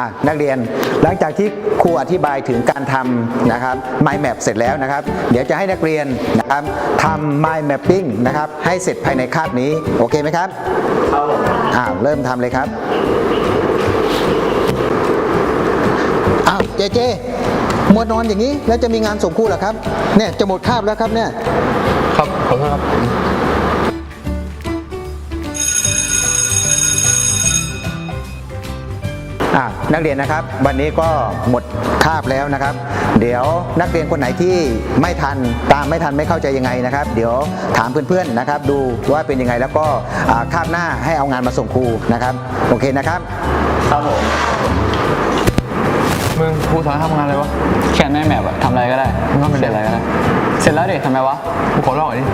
อะนักเรียนหลังจากที่ครูอธิบายถึงการทำนะครับ mind map เสร็จแล้วนะครับ เดี๋ยวจะให้นักเรียนนะครับทำ mind mapping นะครับ ให้เสร็จภายในคาบนี้ โอเคไหมครับครับอ่าเริ่มทำเลยครับอ้าวเจเจมัวนอนอย่างนี้แล้วจะมีงานส่งครูเหรอครับเนี่ยจะหมดคาบแล้วครับเนี่ยครับขอโทษครับ นักเรียนนะครับ วันนี้ก็หมดคาบแล้วนะครับ เดี๋ยวนักเรียนคนไหนที่ไม่ทันตามไม่ทันไม่เข้าใจยังไงนะครับ เดี๋ยวถามเพื่อนๆนะครับ ดูว่าเป็นยังไงแล้วก็อ่าคาบหน้าให้เอางานมาส่งครูนะครับ โอเคนะครับครับผมมึงครูสอนให้ทำงานอะไรวะแค่ไม่แมปอะทำอะไรก็ได้มึงก็ไม่ได้เสร็จอะไรก็ได้เสร็จแล้วเด็กทำไมวะกูขอลอกหน่อยดิ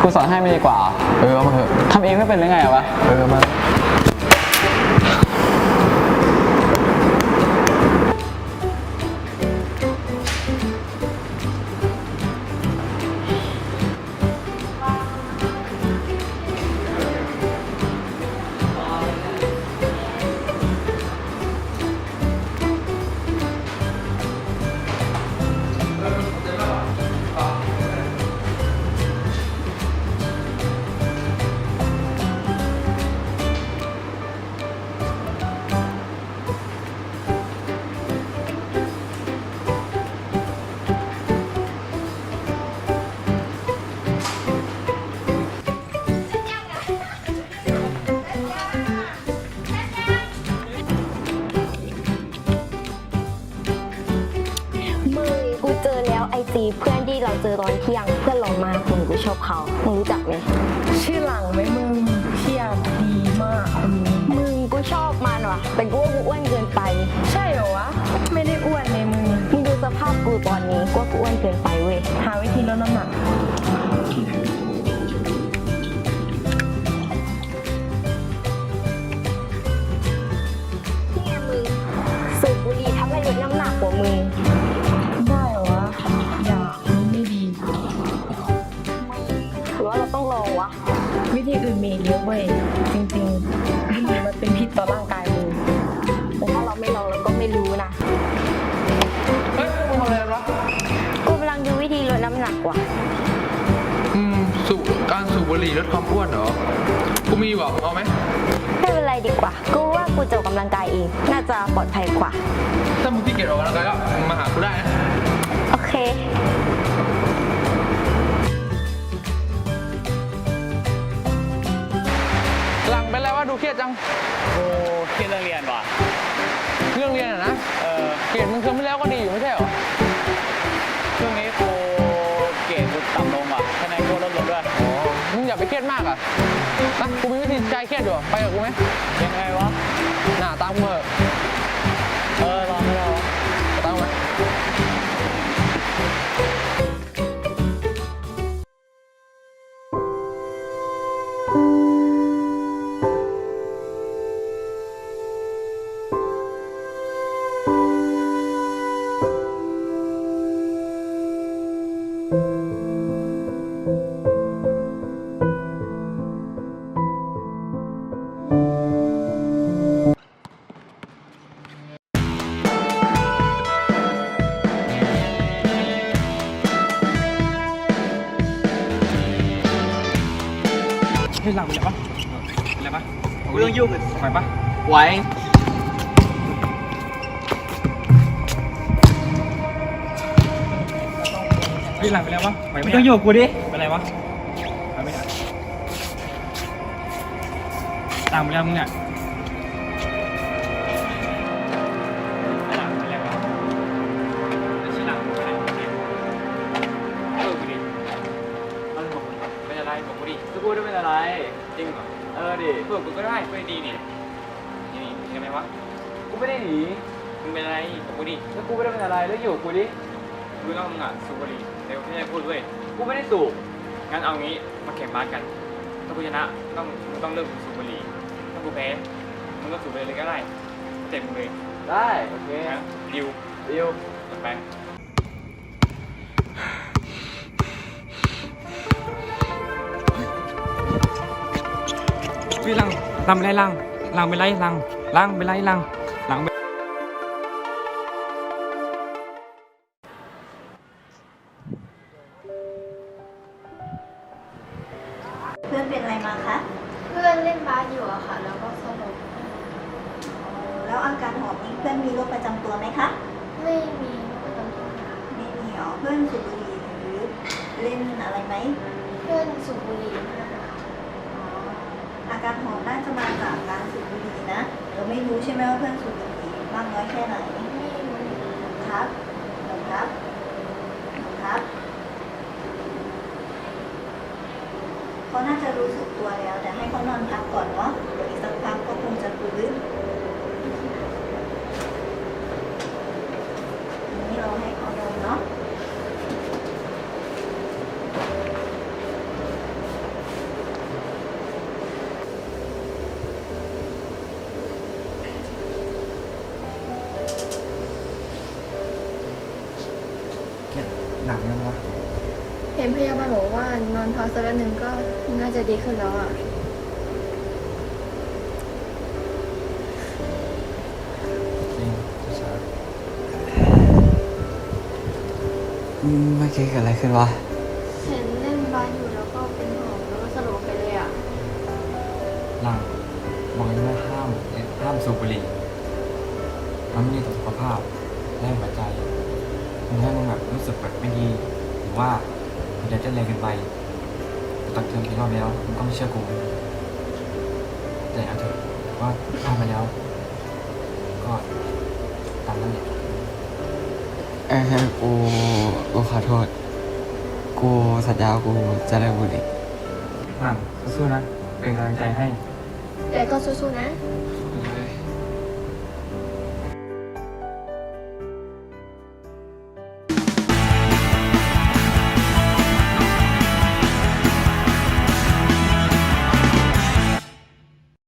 ครูสอนให้ไม่ดีกว่า เออเอามาเถอะทำเองไม่เป็นหรือไงอะวะเออเอามา จีเพื่อนที่เราเจอตอนเที่ยง เพื่อนเรามากมึงกูชอบเขามึงรู้จักไหมชื่อหลังไหมมึงเพียบดีมากคนนี้มึงกูชอบมันว่ะแต่กูว่ากูอ้วนเกินไป วิธีอื่นมีอีกเยอะเว้ยจริงๆบุหรี่มันเป็นพิษต่อร่างกายมึงแต่ถ้าเราไม่ลองเราก็ไม่รู้นะเฮ้ยมึงทำอะไรวะกูกำลังดูวิธีลดน้ำหนักว่ะอืมสูบการสูบบุหรี่ลดความอ้วนเหรอกูมีว่ะมึงเอาไหมไม่เป็นไรดีกว่า กูว่ากูจะออกกำลังกายเองน่าจะปลอดภัยกว่า ถ้ามึงขี้เกียจออกกำลังกายก็มาหากูได้นะโอเค รวะดูเครียดจังโอ้เครียดเรื่องเรียนว่ะ เรื่องเรียนอะนะเออเกรดมึงเคยไม่แล้วก็ดีอยู่ไม่ใช่เหรอ ช่วงนี้ครูเกรดกูต่ำลงว่ะคะแนนกูลดลงด้วยอ๋อมึงอย่าไปเครียดมากอะนะกูมีวิธีคลายเครียดอยู่อะไปกับกูไหมยังไงวะ น่าตามกูเถอะ เออลอง ห้หลังเลยปะอะไรปะกูต้องยุ่งไปปะไว้ให้หลังไปแล้วปะไปไม่ต้องยุ่งกูดิเป็นไรวะไปไม่ได้ตามไปแล้วมึงเนี่ย กูก็ได้เพื่อดีนี่นี่นี่ยังไงวะกูไม่ได้หนีมึงเป็นอะไรบอกกูดิแล้วกูไม่ได้เป็นอะไรแล้วอยู่กับกูดิกูต้องมึงอะสูบบุหรี่เดี๋ยวพี่จะพูดด้วยกูไม่ได้สูบงั้นเอางี้มาแข่งบาสกัน ถ้ากูชนะต้องมึงต้องเลิกสูบบุหรี่ถ้ากูแพ้มึงก็สูบไปเลยก็ได้เต็มเลยได้โอเคงั้นดิวเดียวต่อไป พี่ลังลังไปไล่ลังลังไปไล่ลังลังไปไล่ลังลังเพื่อนเป็นอะไรมาคะ เพื่อนเล่นบาสอยู่อะค่ะ แล้วก็สลบแล้วอาการหอบนี้เพื่อนมีโรคประจำตัวไหมคะ ไม่มีโรคประจำตัวค่ะไม่มีอ๋อเพื่อนสูบบุหรี่หรือเล่นอะไรไหม เพื่อนสูบบุหรี่ การหอมน่าจะมาจากการสูบบุหรี่นะเราไม่รู้ใช่ไหมว่าเพื่อนสูบบุหรี่มากน้อยแค่ไหนไม่รู้ครับหนูครับหนูครับเขาน่าจะรู้สึกตัวแล้วแต่ให้เขานอนพักก่อนเนาะเดี๋ยวอีกสักพักก็คงจะฟื้น หนักยังวะเห็นพยาบาลบอกว่านอนพักสักแป๊บหนึ่งก็น่าจะดีขึ้นแล้วอะ จริงช้าเมื่อกี้เกิดอะไรขึ้นวะ เห็นเล่นบาสอยู่แล้วก็เป็นหอบแล้วก็สลบไปเลยอะหลังบอกเลยว่าห้ามห้ามสูบบุหรี่มันไม่ดีต่อสุขภาพและหัวใจ มันให้มึงแบบรู้สึกแบบไม่ดีหรือว่าหัวใจเต้นแรงเกินไปกูตักเตือนกี่รอบแล้วมึงก็ไม่เชื่อกูแต่เอาเถอะว่าพลาดไปแล้ว ก็ตามนั้นแหละเออกูกูขอโทษ กูสัญญาว่ากูจะเลิกบุหรี่หลังสู้ๆนะ เป็นกำลังใจให้ แต่ก็สู้ๆนะส